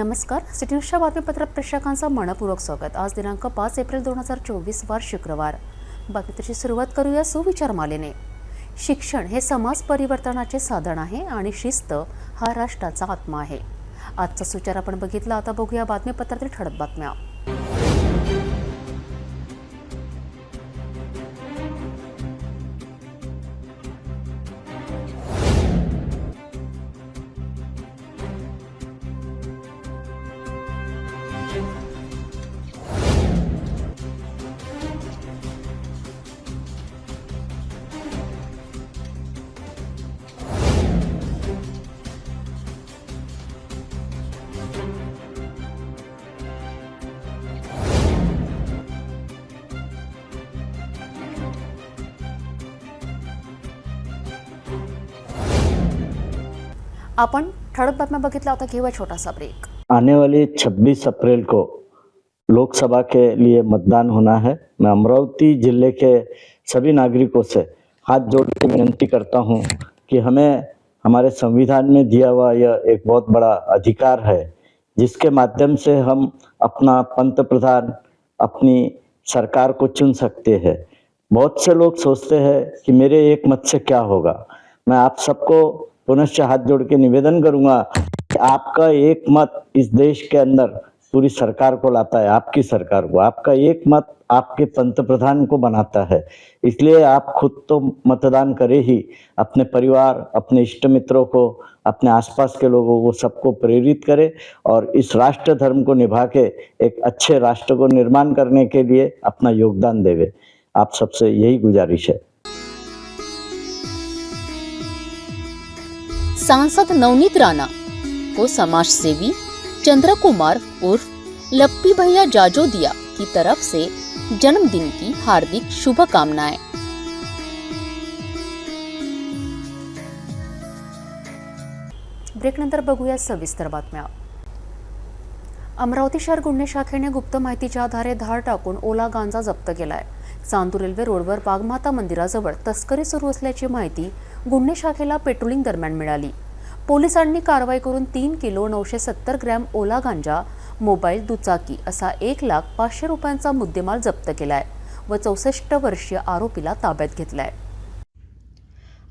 नमस्कार. सिटी बातमीपत्र प्रेक्षकांचं मनपूर्वक स्वागत. आज दिनांक पाच एप्रिल दोन हजार चोवीस वार शुक्रवार. बातमीची सुरुवात करूया सुविचार मालेने. शिक्षण हे समाज परिवर्तनाचे साधन आहे आणि शिस्त हा राष्ट्राचा आत्मा आहे. आजचा सुचार आपण बघितला. आता बघूया बातमीपत्रातील ठळक बातम्या. आपण ठळक बातम्या बघितल्या आता घेऊया छोटासा ब्रेक आने वाली 26 अप्रैल को लोकसभा के लिए मतदान होना है. मैं अमरावती ज़िले के सभी नागरिकों से हाथ जोड़ के विनती करता हूँ कि हमें हमारे संविधान में दिया हुआ यह एक बहुत बड़ा अधिकार है, जिसके माध्यम से हम अपना पंत प्रधान अपनी सरकार को चुन सकते हैं। बहुत से लोग सोचते हैं कि मेरे एक मत से क्या होगा। मैं आप सबको पुनश्च हाथ जोड़ के निवेदन करूँगा कि आपका एक मत इस देश के अंदर पूरी सरकार को लाता है, आपकी सरकार को। आपका एक मत आपके पंत प्रधान को बनाता है। इसलिए आप खुद तो मतदान करें ही, अपने परिवार, अपने इष्ट मित्रों को, अपने आसपास के लोगों को, सबको प्रेरित करें और इस राष्ट्र धर्म को निभा के एक अच्छे राष्ट्र को निर्माण करने के लिए अपना योगदान देवे। आप सबसे यही गुजारिश है। सांसद नवनीत राणा को समाजसेवी चंद्रकुमार उर्फ लप्पी भैया जाजोदिया की तरफ से जन्मदिन की हार्दिक शुभकामनाएं। ब्रेकनंतर बघूया सविस्तर बातम्या. अमरावती शहर गुन्हे शाखेने गुप्त माहितीच्या आधारे धाड टाकून ओला गांजा जप्त केलाय. चांदूर रेल्वे रोडवर बागमाता मंदिराजवळ तस्करी सुरू असल्याची माहिती गुन्हे शाखेला पेट्रोलिंग दरम्यान मिळाली. पोलिसांनी कारवाई करून तीन किलो नऊशे सत्तर ग्रॅम ओला गांजा मोबाईल दुचाकी असा एक लाख पाचशे रुपयांचा मुद्देमाल जप्त केलाय व चौसष्ट वर्षीय आरोपीला ताब्यात घेतलाय.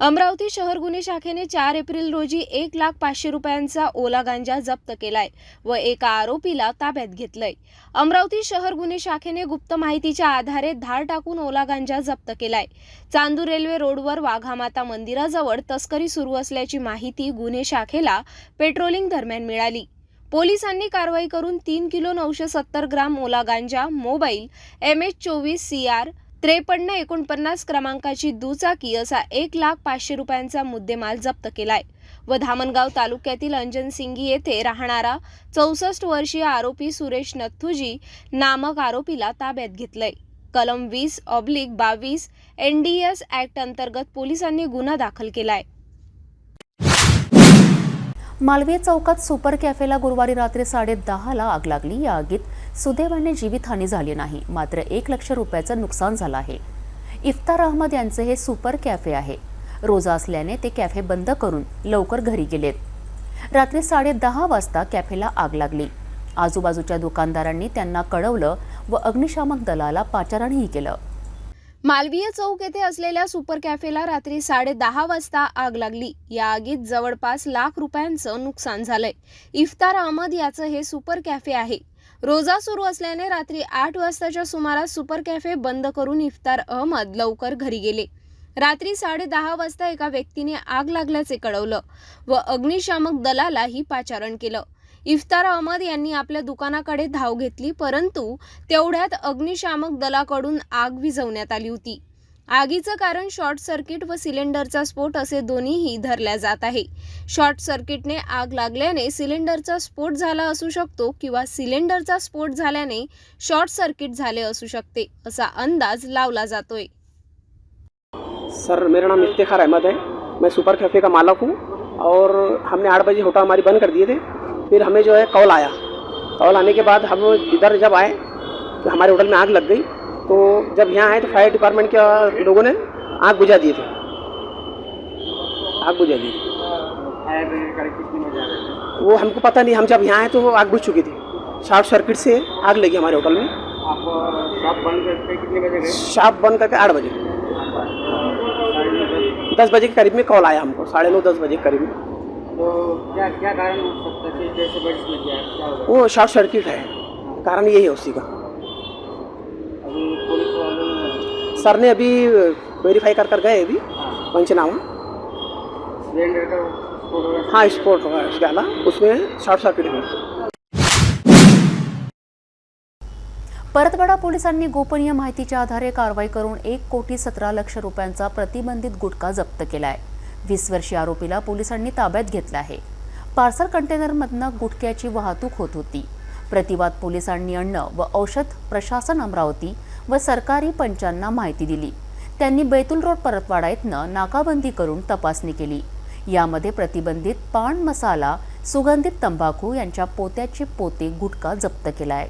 अमरावती शहर गुन्हे शाखेने चार एप्रिल रोजी एक लाख पाचशे रुपयांचा ओला गांजा जप्त केलाय व एका आरोपीला ताब्यात घेतलंय. अमरावती शहर गुन्हे शाखेने गुप्त माहितीच्या आधारे धार टाकून ओला गांजा जप्त केलाय. चांदूर रेल्वे रोडवर वाघामाता मंदिराजवळ तस्करी सुरू असल्याची माहिती गुन्हे शाखेला पेट्रोलिंग दरम्यान मिळाली. पोलिसांनी कारवाई करून तीन किलो नऊशे सत्तर ग्राम ओला गांजा मोबाईल एम एच चोवीस सी आर त्रेपन्न एकोणपन्नास क्रमांकाची दुचाकी असा एक लाख पाचशे रुपयांचा मुद्देमाल जप्त केलाय. व धामणगाव तालुक्यातील अंजनसिंगी येथे राहणारा चौसष्ट वर्षीय आरोपी सुरेश नथुजी नामक आरोपीला ताब्यात घेतलंय. कलम वीस ऑब्लिक बावीस एन डी एस ऍक्ट अंतर्गत पोलिसांनी गुन्हा दाखल केलाय. मालवीय चौकात सुपर कॅफेला गुरुवारी रात्री साडे दहाला आग लागली. या आगीत सुदैवाने जीवितहानी झाली नाही. मात्र एक लक्ष रुपयाचं नुकसान झालं आहे. इफ्तार अहमद यांचे हे सुपर कॅफे आहे. रोजा असल्याने ते कॅफे बंद करून लवकर घरी गेलेत. रात्री साडे दहा वाजता कॅफेला आग लागली. आजूबाजूच्या दुकानदारांनी त्यांना कळवलं व अग्निशामक दलाला पाचारणही केलं. मालवीय चौक येथे असलेल्या सुपर कॅफेला रात्री साडे दहा वाजता आग लागली. या आगीत जवळपास लाख रुपयांचं नुकसान झालंय. इफ्तार अहमद याचं हे सुपर कॅफे आहे. रोजा सुरू असल्याने रात्री आठ वाजताच्या सुमारास सुपर कॅफे बंद करून इफ्तार अहमद लवकर घरी गेले. रात्री साडे दहा वाजता एका व्यक्तीने आग लागल्याचे कळवलं व अग्निशामक दलालाही पाचारण केलं. इफ्तार अहमद यांनी आपल्या दुकानाकडे धाव घेतली परंतु तेवढ्यात अग्निशामक दलाकडून आग विझवण्यात आली होती. आगीचं कारण शॉर्ट सर्किट व सिलेंडरचा स्फोट असे दोन्हीही धरल्या जात आहे. शॉर्ट सर्किटने आग लागल्याने सिलेंडरचा स्फोट झाला असू शकतो किंवा सिलेंडरचा स्फोट झाल्याने शॉर्ट सर्किट झाले असू शकते असा अंदाज लावला जातोय. सर मेरा नाम इफ्तिखार अहमद है। मैं सुपर कैफ़े का मालक हूँ और हमने आठ बजे होटल हमारी बंद कर दिए थे। फिर हमें जो है कॉल आया। कॉल आने के बाद हम इधर जब आए तो हमारे होटल में आग लग गई। तो जब यहाँ आए तो फायर डिपार्टमेंट के लोगों ने आग बुझा दिए थे। आग बुझा दी वो हमको पता नहीं, हम जब यहाँ आए तो वो आग बुझ चुकी थी। शॉर्ट सर्किट से आग लगी हमारे होटल में। शॉप बंद करके आठ बजे। दस बजे के करीब में कॉल आया हमको, साढ़े नौ, दस बजे के करीब में। तो क्या क्या कारण हो सकता है वो शॉर्ट सर्किट है, कारण यही है उसी का। सर ने अभी वेरीफाई कर कर गए अभी। पंचनामा सिलेंडर का स्फोट हो हाँ स्पोर्ट होगा उसके अला उसमें शॉर्ट सर्किट हुआ परतवाडा पोलिसांनी गोपनीय माहितीच्या आधारे कारवाई करून एक कोटी सतरा लक्ष रुपयांचा प्रतिबंधित गुटखा जप्त केलाय. वीस वर्षीय आरोपीला पोलिसांनी ताब्यात घेतलं आहे. पार्सल कंटेनरमधनं गुटख्याची वाहतूक होत होती. प्रतिवाद पोलिसांनी अन्न व औषध प्रशासन अमरावती व सरकारी पंचांना माहिती दिली. त्यांनी बैतूल रोड परतवाडा इथनं नाकाबंदी करून तपासणी केली. यामध्ये प्रतिबंधित पान मसाला सुगंधित तंबाखू यांच्या पोत्याचे पोते गुटखा जप्त केलाय.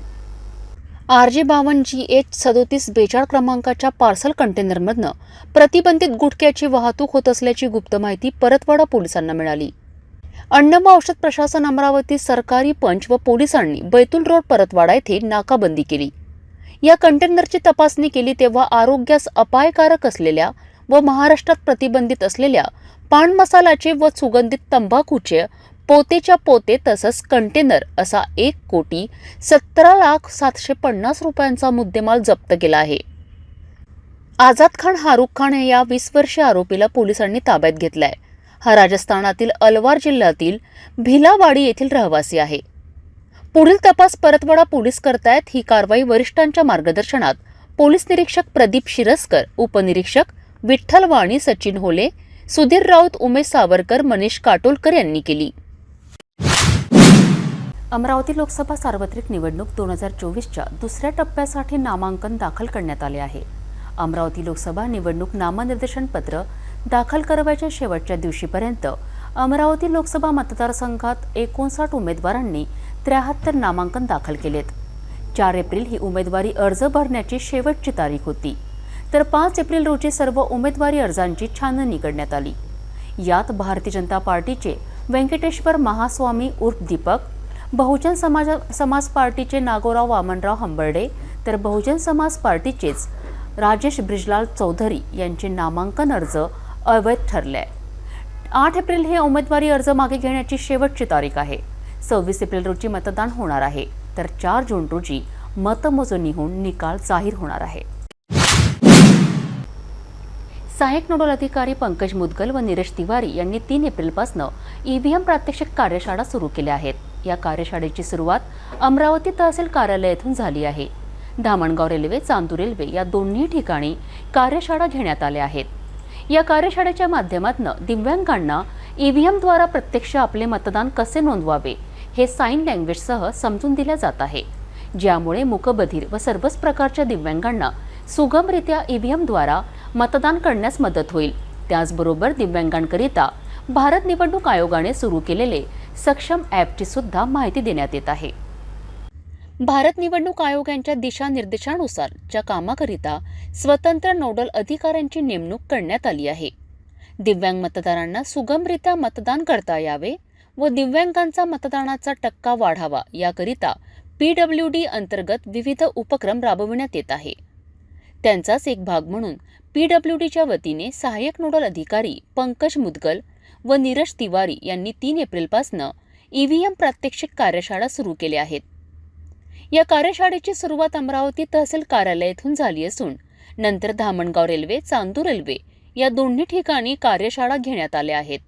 आर जे बावन्न जी एच सदोतीस बेचाळ क्रमांकाच्या पार्सल कंटेनरमधनं प्रतिबंधित गुटख्याची वाहतूक होत असल्याची गुप्त माहिती परतवाडा पोलिसांना मिळाली. अन्न व औषध प्रशासन अमरावती सरकारी पंच व पोलिसांनी बैतूल रोड परतवाडा येथे नाकाबंदी केली. या कंटेनरची तपासणी केली तेव्हा आरोग्यास अपायकारक असलेल्या व महाराष्ट्रात प्रतिबंधित असलेल्या पान मसाल्याचे व सुगंधित तंबाखूचे पोतेच्या पोते तसंच कंटेनर असा एक कोटी सतरा लाख सातशे पन्नास रुपयांचा मुद्देमाल जप्त केला आहे. आझाद खान हारुख खान या वीस वर्षीय आरोपीला पोलिसांनी ताब्यात घेतलाय. हा राजस्थानातील अलवार जिल्ह्यातील भिलावाडी येथील रहिवासी आहे. पुढील तपास परतवाडा पोलीस करतायत ही कारवाई वरिष्ठांच्या मार्गदर्शनात. पोलीस निरीक्षक प्रदीप शिरस्कर उपनिरीक्षक विठ्ठल वाणी सचिन होले सुधीर राऊत उमेश सावरकर मनीष काटोलकर यांनी केली. अमरावती लोकसभा सार्वत्रिक निवडणूक दोन हजार चोवीसच्या दुसऱ्या टप्प्यासाठी नामांकन दाखल करण्यात आले आहे. अमरावती लोकसभा निवडणूक नामनिर्देशन पत्र दाखल करावयाच्या शेवटच्या दिवशीपर्यंत अमरावती लोकसभा मतदारसंघात एकोणसाठ उमेदवारांनी त्र्याहत्तर नामांकन दाखल केलेत. चार एप्रिल ही उमेदवारी अर्ज भरण्याची शेवटची तारीख होती. तर पाच एप्रिल रोजी सर्व उमेदवारी अर्जांची छाननी करण्यात आली. यात भारतीय जनता पार्टीचे व्यंकटेश्वर महास्वामी उर्फ दीपक बहुजन समाज समाज पार्टीचे नागोराव वामनराव हंबर्डे तर बहुजन समाज पार्टीचेच राजेश ब्रिजलाल चौधरी यांचे नामांकन अर्ज अवैध ठरले. आठ एप्रिल हे उमेदवारी अर्ज मागे घेण्याची शेवटची तारीख आहे. सव्वीस एप्रिल रोजी मतदान होणार आहे. तर चार जून रोजी मतमोजणी होऊन निकाल जाहीर होणार आहे. सहाय्यक नोडल अधिकारी पंकज मुदगल व नीरज तिवारी यांनी तीन एप्रिलपासून ईव्हीएम प्रात्यक्षिक कार्यशाळा सुरू केल्या आहेत. या कार्यशाळेची सुरुवात अमरावती तहसील कार्यालयातून झाली आहे. धामणगाव रेल्वे चांदूर रेल्वे या दोन्ही ठिकाणी कार्यशाळा घेण्यात आल्या आहेत. या कार्यशाळेच्या माध्यमातून दिव्यांगांना ईव्हीएमद्वारा प्रत्यक्ष आपले मतदान कसे नोंदवावे? हे साईन लँग्वेजसह समजून दिल्या जात आहे ज्यामुळे मुकबधीर व सर्वच प्रकारच्या दिव्यांगांना सुगमरित्या ईव्हीएमद्वारा मतदान करण्यास मदत होईल. त्याचबरोबर दिव्यांगांकरिता भारत निवडणूक आयोगाने सुरू केलेले सक्षम ॲपची सुद्धा माहिती देण्यात येत आहे. भारत निवडणूक आयोग यांच्या दिशानिर्देशानुसार ज्या कामाकरिता स्वतंत्र नोडल अधिकाऱ्यांची नेमणूक करण्यात आली आहे. दिव्यांग मतदारांना सुगमरित्या मतदान करता यावे व दिव्यांगांचा मतदानाचा टक्का वाढावा. याकरिता पी डब्ल्यू डी अंतर्गत विविध उपक्रम राबविण्यात येत आहे. त्यांचाच एक भाग म्हणून पी डब्ल्यू डीच्या वतीने सहाय्यक नोडल अधिकारी पंकज मुदगल व नीरज तिवारी यांनी तीन एप्रिलपासून ईव्हीएम प्रात्यक्षिक कार्यशाळा सुरू केल्या आहेत. या कार्यशाळेची सुरुवात अमरावती तहसील कार्यालयातून झाली असून नंतर धामणगाव रेल्वे चांदूर रेल्वे या दोन्ही ठिकाणी कार्यशाळा घेण्यात आल्या आहेत.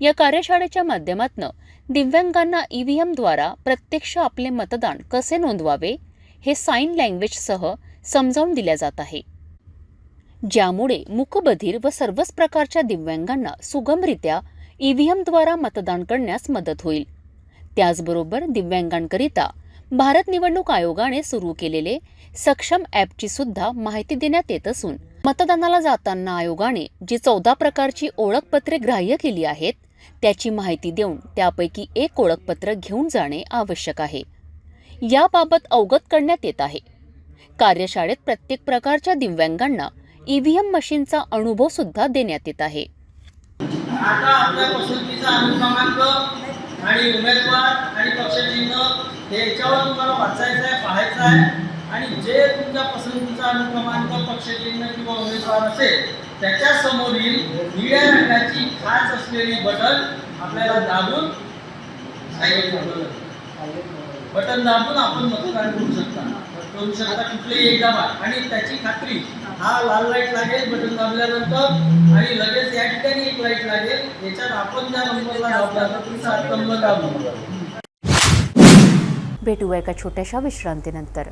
या कार्यशाळेच्या माध्यमातून दिव्यांगांना ईव्हीएमद्वारा प्रत्यक्ष आपले मतदान कसे नोंदवावे हे साईन लँग्वेजसह समजावून दिल्या जात आहे. ज्यामुळे मूकबधीर व सर्वच प्रकारच्या दिव्यांगांना सुगमरित्या ईव्हीएमद्वारा मतदान करण्यास मदत होईल. त्याचबरोबर दिव्यांगांकरिता भारत निवडणूक आयोगाने सुरू केलेले सक्षम ॲपची सुद्धा माहिती देण्यात येत असून मतदानाला जाताना आयोगाने जी चौदा प्रकारची ओळखपत्रे ग्राह्य केली आहेत त्याची माहिती देऊन त्यापैकी एक ओळखपत्र घेऊन जाणे आवश्यक आहे. याबाबत अवगत करण्यात येत आहे. कार्यशाळेत प्रत्येक प्रकारच्या दिव्यांगांना ईव्हीएम मशीनचा अनुभव सुद्धा देण्यात येत आहे. आता आपल्या पसंतीचा अनुक्रमांक आणि उमेदवार आणि पक्षचिन्ह हे याच्यावर तुम्हाला वाचायचं आहे पाहायचं आहे. आणि जे तुमच्या पसंतीचा अनुक्रमांक पक्षचिन्ह किंवा उमेदवार असेल त्याच्या समोरील निळ्या रंगाची खाच असलेली बटन आपल्याला दाबून बटन दाबून आपण मतदान करू शकता. करू शकता कुठलेही एक दाबा आणि त्याची खात्री हा लाल लाइट लागेल बटन दाबल्यानंतर आणि लगेच या ठिकाणी एक लाइट लागेल. याच्यात आपण ज्या नंबरला दाबला तर तुम्ही सात नंबर दाबू भेटूया एका छोट्याशा विश्रांतीनंतर.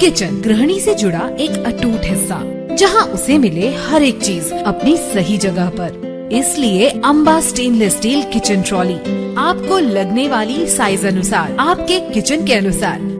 किचन गृहिणी से जुड़ा एक अटूट हिस्सा. जहाँ उसे मिले हर एक चीज़ अपनी सही जगह पर। इसलिए Amba stainless steel kitchen trolley आपको लगने वाली साइज़ अनुसार, आपके किचन के अनुसार।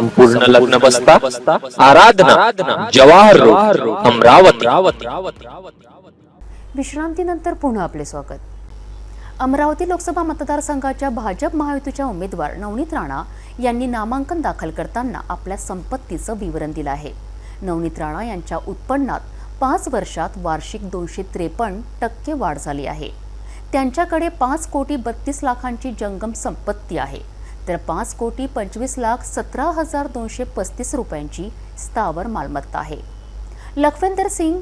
संपूर्ण लग्न बसता आराधना जवाहर रोड अमरावती. विश्रांतीनंतर पुन्हा आपले स्वागत. अमरावती लोकसभा मतदारसंघाच्या भाजप महायुतीच्या उमेदवार नवनीत राणा यांनी नामांकन दाखल करताना आपल्या संपत्तीचं विवरण दिलं आहे. नवनीत राणा यांच्या उत्पन्नात पाच वर्षात वार्षिक दोनशे त्रेपन्न टक्के वाढ झाली आहे. त्यांच्याकडे पाच कोटी बत्तीस लाखांची जंगम संपत्ती आहे. तर पाच कोटी पंचवीस लाख सतरा हजार दोनशे पस्तीस रुपयांची स्थावर मालमत्ता आहे. Lakhwinder Singh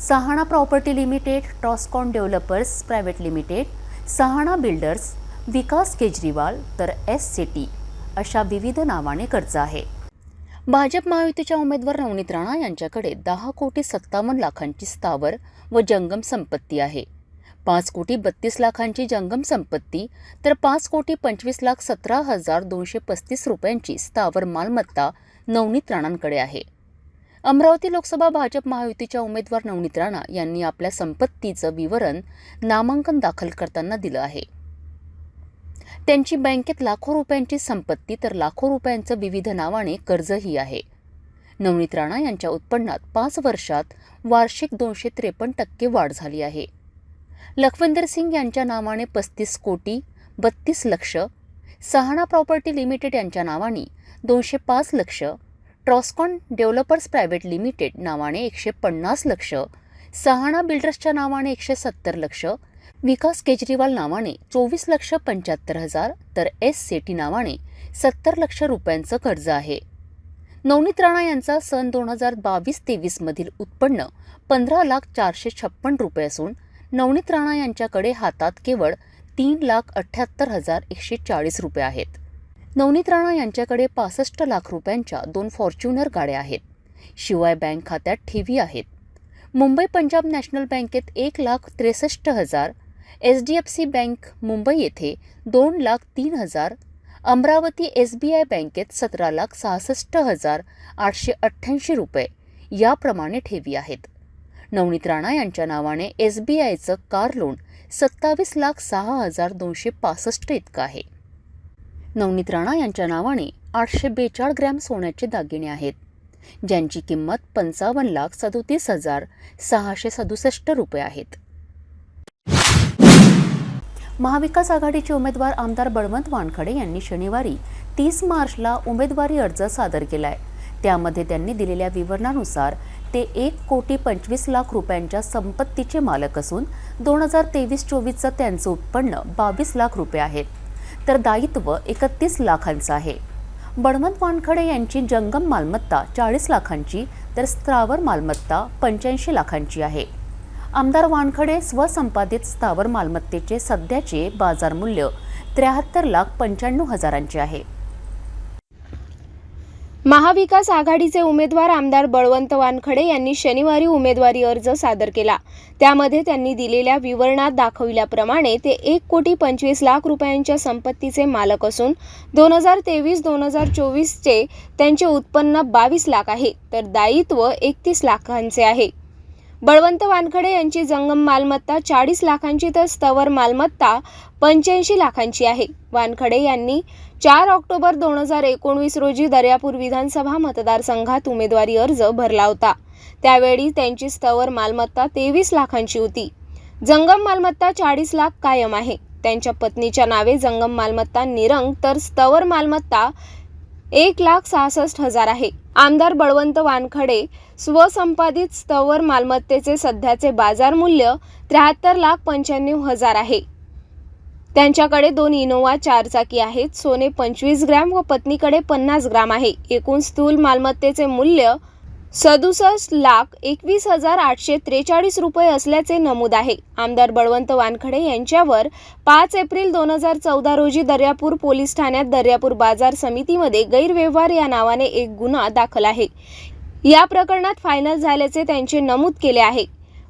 Sahana property limited Toscon developers private limited Sahana builders Vikas Kejriwal तर एस सी टी अशा विविध नावाने कर्ज आहे. भाजप महायुतीच्या उमेदवार नवनीत राणा यांच्याकडे दहा कोटी सत्तावन्न लाखांची स्थावर व जंगम संपत्ती आहे. पाच कोटी बत्तीस लाखांची जंगम संपत्ती तर पाच कोटी पंचवीस लाख सतरा हजार दोनशे पस्तीस रुपयांची स्थावर मालमत्ता नवनीत राणांकडे आहे. अमरावती लोकसभा भाजप महायुतीच्या उमेदवार नवनीत राणा यांनी आपल्या संपत्तीचं विवरण नामांकन दाखल करताना दिलं आहे. त्यांची बँकेत लाखो रुपयांची संपत्ती तर लाखो रुपयांचं विविध नावाने कर्जही आहे. नवनीत राणा यांच्या उत्पन्नात पाच वर्षात वार्षिक दोनशे त्रेपन्न टक्के वाढ झाली आहे. लखविंदर सिंग यांच्या नावाने पस्तीस कोटी बत्तीस लक्ष सहाणा प्रॉपर्टी लिमिटेड यांच्या नावाने दोनशे पाच लक्ष ट्रॉस्कॉन डेव्हलपर्स प्रायव्हेट लिमिटेड नावाने एकशे पन्नास लक्ष सहाणा बिल्डर्सच्या नावाने एकशे सत्तर लक्ष विकास केजरीवाल नावाने चोवीस लक्ष पंच्याहत्तर हजार तर एस सेटी नावाने सत्तर लक्ष रुपयांचं कर्ज आहे. नवनीत राणा यांचा सन दोन हजार बावीस तेवीसमधील उत्पन्न पंधरा लाख चारशे छप्पन रुपये असून नवनीत राणा यांच्याकडे हातात केवळ तीन लाख अठ्ठ्याहत्तर हजार एकशे चाळीस रुपये आहेत. नवनीत राणा यांच्याकडे पासष्ट लाख रुपयांच्या दोन फॉर्च्युनर गाड्या आहेत. शिवाय बँक खात्यात ठेवी आहेत. मुंबई पंजाब नॅशनल बँकेत एक लाख त्रेसष्ट हजार H D F C bank Mumbai येथे दोन लाख तीन हजार अमरावती एस बी आय बँकेत सतरा लाख सहासष्ट हजार आठशे अठ्ठ्याऐंशी रुपये याप्रमाणे ठेवी आहेत. नवनीत राणा यांच्या नावाने एस बी आयचं कार लोन सत्तावीस लाख सहा हजार दोनशे पासष्ट इतकं आहे. नवनीत राणा यांच्या नावाने आठशे बेचाळ ग्रॅम सोन्याचे दागिने आहेत. ज्यांची किंमत पंचावन्न लाख सदोतीस हजार सहाशे सदुसष्ट रुपये आहेत. महाविकास आघाडीचे उमेदवार आमदार बळवंत वानखडे यांनी शनिवारी तीस मार्चला उमेदवारी अर्ज सादर केलाय. त्यामध्ये त्यांनी दिलेल्या विवरणानुसार ते एक कोटी पंचवीस लाख रुपयांच्या संपत्तीचे मालक असून दोन हजार तेवीस चोवीसचं त्यांचं उत्पन्न बावीस लाख रुपये आहे. तर दायित्व एकतीस लाखांचं आहे. बळवंत वानखडे यांची जंगम मालमत्ता चाळीस लाखांची तर स्थावर मालमत्ता पंच्याऐंशी लाखांची आहे. आमदार वानखडे स्वसंपादित स्थावर मालमत्तेचे सध्याचे बाजार मूल्य त्र्याहत्तर लाख पंच्याण्णव हजारांचे आहे. महाविकास आघाडीचे उमेदवार आमदार बळवंत वानखडे यांनी शनिवारी उमेदवारी अर्ज सादर केला. त्यामध्ये त्यांनी दिलेल्या विवरणात दाखविल्याप्रमाणे ते एक कोटी पंचवीस लाख रुपयांच्या संपत्तीचे मालक असून दोन हजार तेवीस दोन हजार चोवीसचे त्यांचे उत्पन्न बावीस लाख आहे तर दायित्व एकतीस लाखांचे आहे. बळवंत वानखडे यांची जंगम मालमत्ता चाळीस लाखांची तर स्थवर मालमत्ता पंच्याऐंशी लाखांची आहे. वानखडे यांनी चार ऑक्टोबर दोन हजार एकोणवीस रोजी दर्यापूर विधानसभा मतदारसंघात उमेदवारी अर्ज भरला होता. त्यावेळी त्यांची स्थवर मालमत्ता तेवीस लाखांची होती. जंगम मालमत्ता चाळीस लाख कायम आहे. त्यांच्या पत्नीच्या नावे जंगम मालमत्ता निरंग तर स्थवर मालमत्ता एक लाख सहासष्ट हजार आहे. आमदार बळवंत वानखडे स्वसंपादित स्थवर मालमत्तेचे सध्याचे बाजार मूल्य त्र्याहत्तर लाख पंच्याण्णव हजार आहे. त्यांच्याकडे दोन इनोवा चारचाकी आहेत. सोने पंचवीस ग्रॅम व पत्नीकडे पन्नास ग्राम आहे. एकूण स्थूल मालमत्तेचे मूल्य सदुसष्ट लाख एकवीस हजार आठशे त्रेचाळीस रुपये असल्याचे नमूद आहे. आमदार बळवंत वानखडे यांच्यावर पाच एप्रिल दोन हजार चौदा रोजी दर्यापूर पोलीस ठाण्यात दर्यापूर बाजार समितीमध्ये गैरव्यवहार या नावाने एक गुन्हा दाखल आहे. या प्रकरणात फायनल झाल्याचे त्यांचे नमूद केले आहे.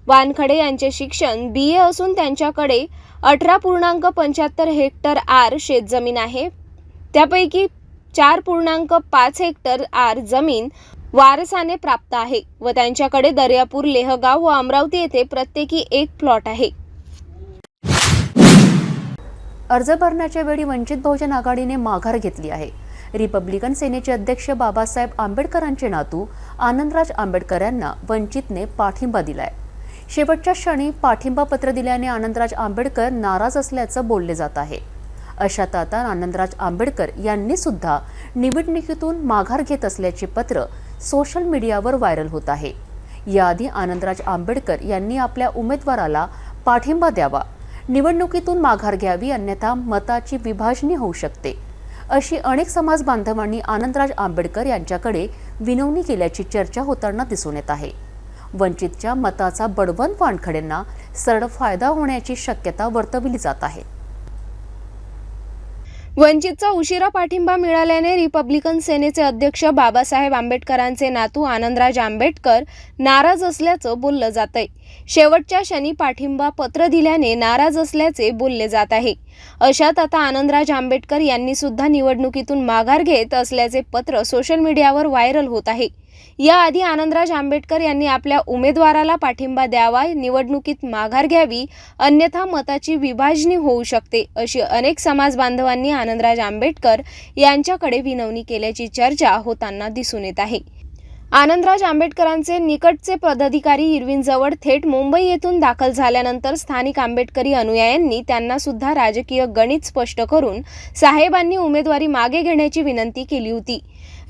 वानखडे यांचे शिक्षण बी ए असून त्यांच्याकडे अठरा पूर्णांक पंच्याहत्तर हेक्टर आर शेतजमीन आहे. त्यापैकी चार पूर्णांक पाच हेक्टर आर जमीन वारसाने प्राप्त आहे व त्यांच्याकडे दर्यापूर लेहगाव व अमरावती येथे प्रत्येकी एक प्लॉट आहे. अर्ज भरण्याच्या वेळी वंचित बहुजन आघाडीने माघार घेतली आहे. रिपब्लिकन सेनेचे अध्यक्ष बाबासाहेब आंबेडकरांचे नातू आनंदराज आंबेडकर यांना वंचितने पाठिंबा दिलाय. शेवटच्या क्षणी पाठिंबा पत्र दिल्याने आनंदराज आंबेडकर नाराज असल्याचं बोलले जात आहे. अशात आता आनंदराज आंबेडकर यांनी सुद्धा निवडणुकीतून माघार घेत असल्याचे पत्र सोशल मीडियावर व्हायरल होत आहे. याआधी आनंदराज आंबेडकर यांनी आपल्या उमेदवाराला पाठिंबा द्यावा निवडणुकीतून माघार घ्यावी अन्यथा मताची विभाजणी होऊ शकते अशी अनेक समाज बांधवांनी आनंदराज आंबेडकर यांच्याकडे विनवणी केल्याची चर्चा होताना दिसून येत आहे. वंचितच्या मताचा बडवंत वानखडेंना सरळ फायदा होण्याची शक्यता वर्तवली जात आहे. वंचितचा उशिरा पाठिंबा मिळाल्याने रिपब्लिकन सेनेचे अध्यक्ष बाबासाहेब आंबेडकरांचे नातू आनंदराज आंबेडकर नाराज असल्याचं बोललं जात आहे शेवटच्या क्षणी पाठिंबा पत्र दिल्याने नाराज असल्याचे बोलले जात आहे. अशात आता आनंदराज आंबेडकर यांनी सुद्धा निवडणुकीतून माघार घेत असल्याचे पत्र सोशल मीडियावर व्हायरल होत आहे. याआधी आनंदराज आंबेडकर यांनी आपल्या उमेदवाराला पाठिंबा द्यावा निवडणुकीत माघार घ्यावी अन्यथा मताची विभाजणी होऊ शकते अशी अनेक समाज बांधवांनी आनंदराज आंबेडकर यांच्याकडे विनवणी केल्याची चर्चा होताना दिसून येत आहे. आनंदराज आंबेडकरांचे निकटचे पदाधिकारी इरविनजवळ थेट मुंबई येथून दाखल झाल्यानंतर स्थानिक आंबेडकरी अनुयायांनी त्यांना सुद्धा राजकीय गणित स्पष्ट करून साहेबांनी उमेदवारी मागे घेण्याची विनंती केली होती.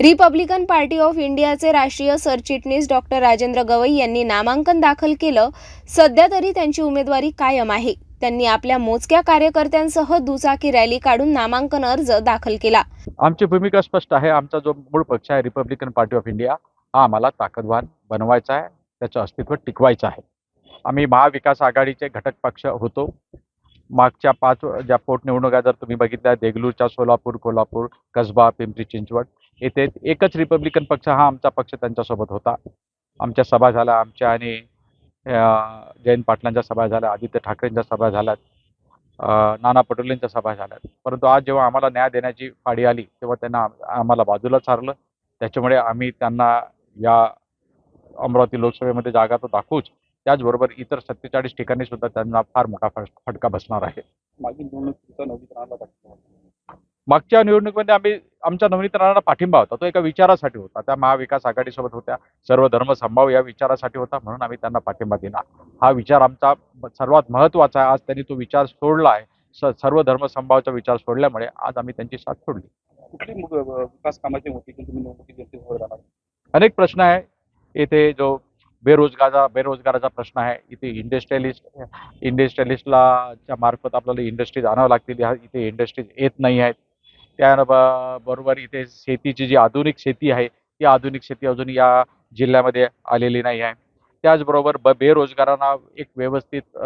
रिपब्लिकन पार्टी ऑफ इंडियाचे राष्ट्रीय सरचिटणीस डॉक्टर राजेंद्र गवई यांनी नामांकन दाखल केलं. सध्या तरी त्यांची उमेदवारी कायम आहे. त्यांनी आपल्या मोजक्या कार्यकर्त्यांसह दुचाकी रॅली काढून नामांकन अर्ज दाखल केला. आमची भूमिका स्पष्ट आहे. आमचा जो मूळ पक्ष आहे रिपब्लिकन पार्टी ऑफ इंडिया हा आम्हाला ताकदवान बनवायचा आहे. त्याचं अस्तित्व टिकवायचं आहे. आम्ही महाविकास आघाडीचे घटक पक्ष होतो. मागच्या पाच ज्या पोटनिवडणुका जर तुम्ही बघितल्या देगलूरच्या सोलापूर कोल्हापूर कसबा पिंपरी चिंचवड येथे एकच रिपब्लिकन पक्ष हा आमचा पक्ष त्यांच्यासोबत होता. आमच्या सभा झाल्या आमच्या आणि जयंत पाटलांच्या सभा झाल्या आदित्य ठाकरेंच्या सभा झाल्यात नाना पटोलेंच्या सभा झाल्यात. परंतु आज जेव्हा आम्हाला न्याय देण्याची फाडी आली तेव्हा त्यांना आम्हाला बाजूला सारलं. त्याच्यामुळे आम्ही त्यांना या अमरावती लोकसभेमध्ये जागा तर दाखवूच त्याचबरोबर इतर सत्तेचाळीस ठिकाणी सुद्धा त्यांना फार मोठा फटका बसणार आहे. मागील निवडणुकीचा नवीन मागच्या निवडणुकीमध्ये आम्ही आमच्या नवनीकरणाला पाठिंबा होता. तो एका विचारासाठी होता. त्या महाविकास आघाडीसोबत होत्या. सर्व धर्म संभाव या विचारासाठी होता. म्हणून आम्ही त्यांना पाठिंबा दिला. हा विचार आमचा सर्वात महत्त्वाचा आहे. आज त्यांनी तो विचार सोडला आहे. सर्व धर्म संभावाचा विचार सोडल्यामुळे आज आम्ही त्यांची साथ सोडली. कुठली विकास कामाची होती निवडणुकीत अनेक प्रश्न आहे. येथे जो बेरोजगाराचा बेरोजगाराचा प्रश्न आहे. इथे इंडस्ट्रियलिस्ट इंडस्ट्रियलिस्टला मार्फत आपल्याला इंडस्ट्रीज आणावं लागतील. इथे इंडस्ट्रीज येत नाही आहेत. त्या बरोबर इथे शेतीची जी आधुनिक शेती आहे ती आधुनिक शेती अजून या जिल्ह्यामध्ये आलेली नाही आहे. त्याचबरोबर ब बेरोजगारांना एक व्यवस्थित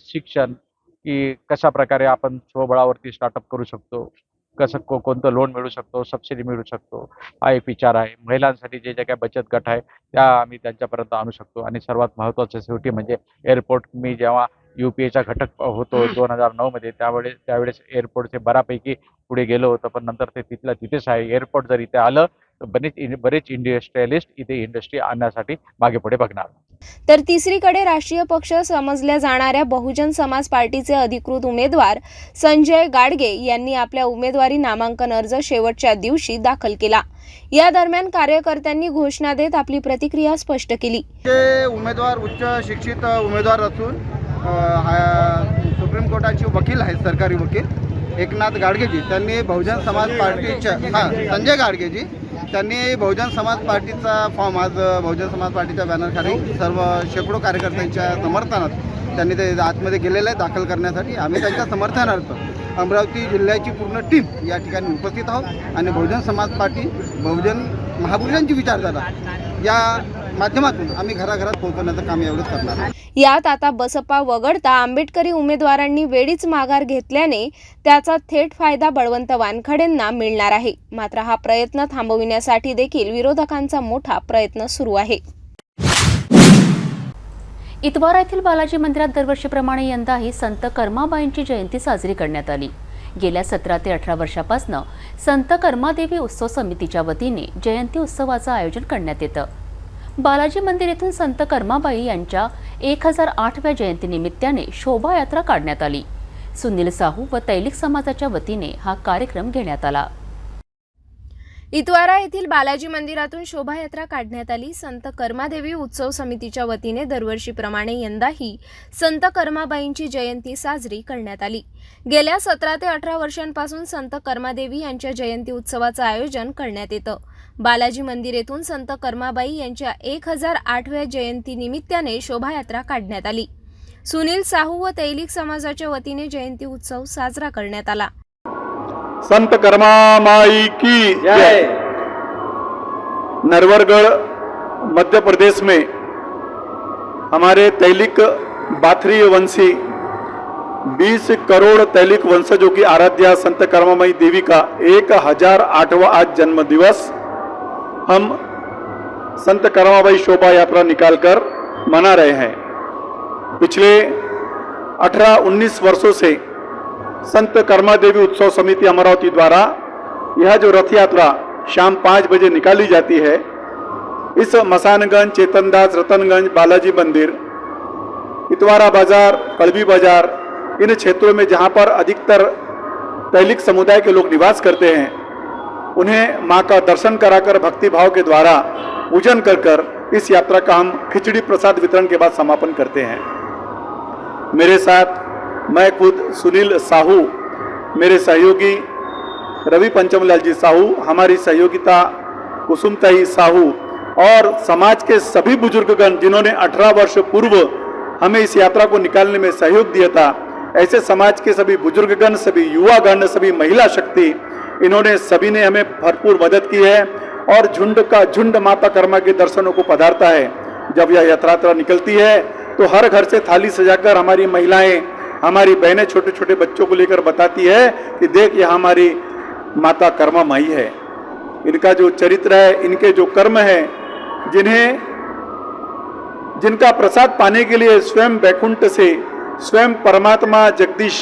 शिक्षण की कशा प्रकारे आपण स्वबळावरती स्टार्टअप करू शकतो कसं को कोणतं लोन मिळू शकतो सबसिडी मिळू शकतो हा एक विचार आहे. महिलांसाठी जे जे काही बचत गट आहे त्या आम्ही त्यांच्यापर्यंत आणू शकतो. आणि सर्वात महत्त्वाचं शेवटी म्हणजे एअरपोर्ट मी जेव्हा यू पी एचा घटक होतो दोन हजार नऊमध्ये त्यावेळेस त्यावेळेस एअरपोर्टचे बऱ्यापैकी पुढे गेलो होतं पण नंतर ते तिथलं तिथेच आहे. एअरपोर्ट जर इथे आलं तर बरेच बरेच इंडस्ट्रियलिस्ट इथे इंडस्ट्री आणण्यासाठी मागे पुढे बघणार. तर तिसरीकडे राष्ट्रीय पक्ष समजल्या जाणाऱ्या बहुजन समाज पार्टीचे अधिकृत उमेदवार संजय गाडगे यांनी आपल्या उमेदवारी नामांकन अर्ज शेवटच्या दिवशी दाखल केला. या दरम्यान कार्यकर्त्यांनी घोषणा देत आपली प्रतिक्रिया स्पष्ट केली. उमेदवार उच्च शिक्षित उमेदवार असून सुप्रीम कोर्टाचे वकील आहेत सरकारी वकील एकनाथ गाडगेजी. त्यांनी बहुजन समाज पार्टीच्या हां संजय गाडगेजी. त्यांनी बहुजन समाज पार्टीचा फॉर्म आज बहुजन समाज पार्टीच्या बॅनरखाली सर्व शेकडो कार्यकर्त्यांच्या समर्थनात त्यांनी ते आतमध्ये गेलेलं आहे दाखल करण्यासाठी. आम्ही त्यांच्या समर्थनार्थ अमरावती जिल्ह्याची पूर्ण टीम या ठिकाणी उपस्थित आहोत आणि बहुजन समाज पार्टी बहुजन महापुरुषांची विचारधारा या माध्यमातून आम्ही घराघरात पोहोचवण्याचं काम एवढंच करणार आहे यात आता बसपा वगळता आंबेडकरी उमेदवारांनी वेळीच माघार घेतल्याने त्याचा थेट फायदा बळवंत वानखडेंना मिळणार आहे. मात्र हा प्रयत्न थांबविण्यासाठी देखील विरोधकांचा मोठा प्रयत्न सुरू आहे. इतवारा येथील बालाजी मंदिरात दरवर्षीप्रमाणे यंदाही संत कर्माबाईंची जयंती साजरी करण्यात आली. गेल्या सतरा ते अठरा वर्षापासून संत कर्मादेवी उत्सव समितीच्या वतीने जयंती उत्सवाचं आयोजन करण्यात येतं. बालाजी मंदिर येथून संत कर्माबाई यांच्या एक हजार आठव्या जयंतीनिमित्ताने शोभायात्रा काढण्यात आली. सुनील साहू व तैलिक समाजाच्या वतीने हा कार्यक्रम घेण्यात आला. इतवारा येथील बालाजी मंदिरातून शोभायात्रा काढण्यात आली. संत कर्मादेवी उत्सव समितीच्या वतीने दरवर्षीप्रमाणे यंदाही संत कर्माबाईंची जयंती साजरी करण्यात आली. गेल्या सतरा ते अठरा वर्षांपासून संत कर्मादेवी यांच्या जयंती उत्सवाचं आयोजन करण्यात येतं. बालाजी मंदिर येथून संत कर्माबाई यांच्या एक हजार आठव्या जयंती निमित्ताने शोभायात्रा काढण्यात आली. सुनील साहू व तैलिक समाजाच्या वतीने जयंती उत्सव साजरा करण्यात आला. संत कर्मामाई की जय. नरवरगढ़ मध्य प्रदेश में हमारे तैलिक बाथरी वंशी 20 करोड़ तैलिक वंशजों की आराध्या संत कर्मामयी देवी का एक हजार आठवा आज जन्म दिवस हम संत कर्माबाई शोभा यात्रा निकालकर मना रहे हैं। पिछले 18-19 वर्षों से संत कर्मा देवी उत्सव समिति अमरावती द्वारा यह जो रथ यात्रा शाम पाँच बजे निकाली जाती है, इस मसानगंज, चेतनदास, रतनगंज, बालाजी मंदिर, इतवारा बाज़ार कड़वी बाज़ार, इन क्षेत्रों में जहाँ पर अधिकतर तैलिक समुदाय के लोग निवास करते हैं उन्हें माँ का दर्शन कराकर भक्ति भाव के द्वारा पूजन कर कर इस यात्रा का हम खिचड़ी प्रसाद वितरण के बाद समापन करते हैं। मेरे साथ मैं खुद सुनील साहू, मेरे सहयोगी रवि पंचमलाल जी साहू, हमारी सहयोगिता कुसुमताई साहू और समाज के सभी बुजुर्गगण जिन्होंने 18 वर्ष पूर्व हमें इस यात्रा को निकालने में सहयोग दिया था, ऐसे समाज के सभी बुजुर्गगण, सभी युवागण, सभी महिला शक्ति इन्होंने सभी ने हमें भरपूर मदद की है और झुंड का झुंड माता कर्मा के दर्शनों को पधारता है। जब यह यात्रा निकलती है तो हर घर से थाली सजाकर हमारी महिलाएँ, हमारी बहनें छोटे छोटे बच्चों को लेकर बताती है कि देख, यह हमारी माता कर्मा माई है। इनका जो चरित्र है, इनके जो कर्म है, जिन्हें, जिनका प्रसाद पाने के लिए स्वयं बैकुंठ से, स्वयं परमात्मा जगदीश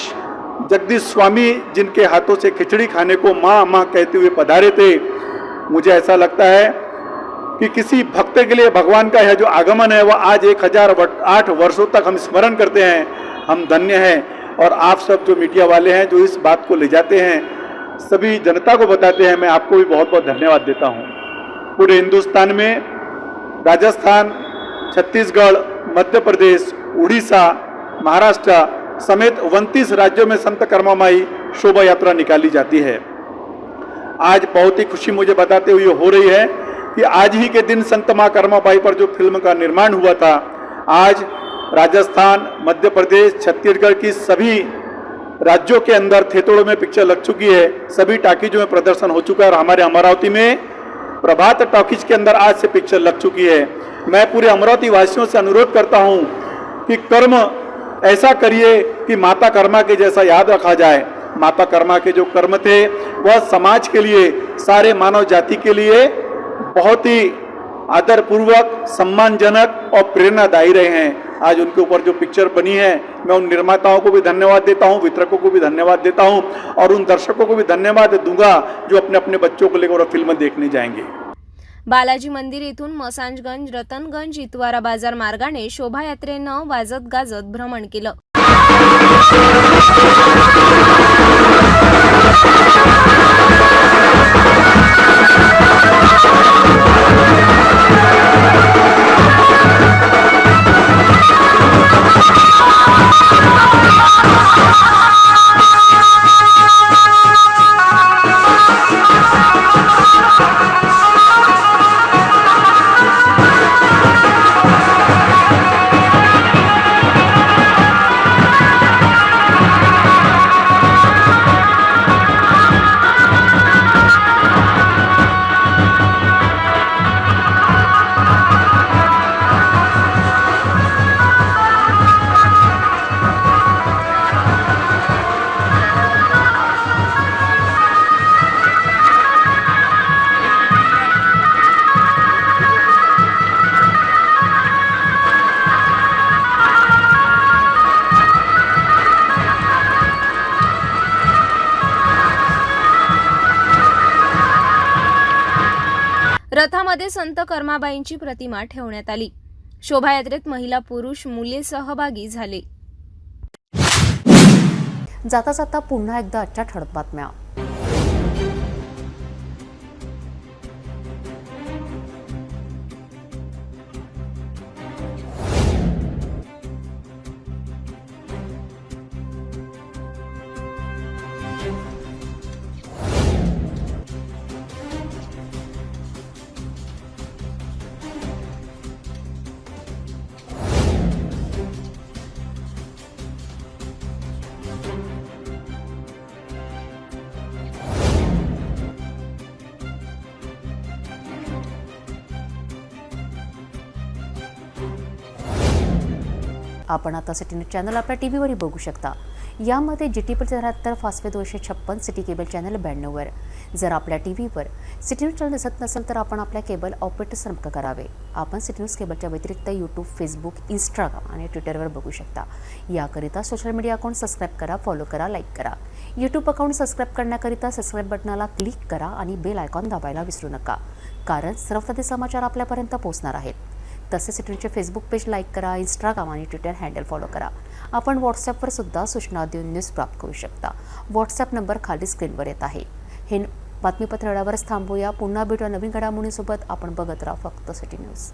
जगदीश स्वामी जिनके हाथों से खिचड़ी खाने को माँ माँ कहते हुए पधारे थे, मुझे ऐसा लगता है कि किसी भक्त के लिए भगवान का यह जो आगमन है, वह आज एक हज़ार आठ वर्षों तक हम स्मरण करते हैं। हम धन्य हैं और आप सब जो मीडिया वाले हैं, जो इस बात को ले जाते हैं, सभी जनता को बताते हैं। मैं आपको भी बहुत बहुत धन्यवाद देता हूँ। पूरे हिंदुस्तान में राजस्थान, छत्तीसगढ़, मध्य प्रदेश, उड़ीसा, महाराष्ट्र समेत उनतीस राज्यों में संत कर्मामाई शोभा यात्रा निकाली जाती है। आज बहुत ही खुशी मुझे बताते हुए हो रही है कि आज ही के दिन संत माँ कर्माबाई पर जो फ़िल्म का निर्माण हुआ था, आज राजस्थान, मध्य प्रदेश, छत्तीसगढ़ की सभी राज्यों के अंदर थेतोड़ों में पिक्चर लग चुकी है। सभी टाकीजों में प्रदर्शन हो चुका है और हमारे अमरावती में प्रभात टॉकीज के अंदर आज से पिक्चर लग चुकी है। मैं पूरे अमरावती वासियों से अनुरोध करता हूँ कि कर्म ऐसा करिए कि माता कर्मा के जैसा याद रखा जाए। माता कर्मा के जो कर्म थे, वह समाज के लिए, सारे मानव जाति के लिए बहुत ही आदरपूर्वक, सम्मानजनक और प्रेरणादायी रहे हैं। आज उनके ऊपर जो पिक्चर बनी है, मैं उन निर्माताओं को भी धन्यवाद देता हूँ, वितरकों को भी धन्यवाद देता हूँ और उन दर्शकों को भी धन्यवाद दूँगा, जो अपने अपने बच्चों को लेकर फ़िल्म देखने जाएँगे। बालाजी मंदिर येथून मसांजगंज रतनगंज इतवारा बाजार मार्गाने शोभायात्रेनं वाजत गाजत भ्रमण केलं. मध्ये संत कर्माबाईंची प्रतिमा ठेवण्यात आली. शोभायात्रेत महिला पुरुष मुले सहभागी झाले. जाता जाता पुन्हा एकदा आजच्या ठळक बातम्या. आपण आता सिटी न्यूज चॅनल आपल्या टी व्हीवरही बघू शकता. यामध्ये जी टी पी त्र्याहत्तर फासवे दोनशे छप्पन सिटी केबल चॅनल ब्याण्णववर. जर आपल्या टी व्हीवर सिटी न्यूज चॅनल दिसत नसेल तर आपण आपल्या केबल ऑपरेटर संपर्क करावे. आपण सिटी न्यूज केबलच्या व्यतिरिक्त यूट्यूब फेसबुक इंस्टाग्राम आणि ट्विटरवर बघू शकता. याकरिता सोशल मीडिया अकाउंट सबस्क्राईब करा फॉलो करा लाईक करा. यूट्यूब अकाउंट सबस्क्राईब करण्याकरिता सबस्क्राईब बटनाला क्लिक करा आणि बेल आयकॉन दाबायला विसरू नका. कारण सर्वप्रति समाचार आपल्यापर्यंत पोहोचणार आहेत. तसेच सिटीचे फेसबुक पेज लाईक करा इंस्टाग्राम आणि ट्विटर हँडल फॉलो करा. आपण व्हॉट्सॲपवर सुद्धा सूचना देऊन न्यूज प्राप्त करू शकता. व्हॉट्सॲप नंबर खाली स्क्रीनवर येत आहे. हे बातमीपत्र एवढ्यावरच थांबूया. पुन्हा भेटूया नवीन घडामोडींसोबत. आपण बघत राहा फक्त सिटी न्यूज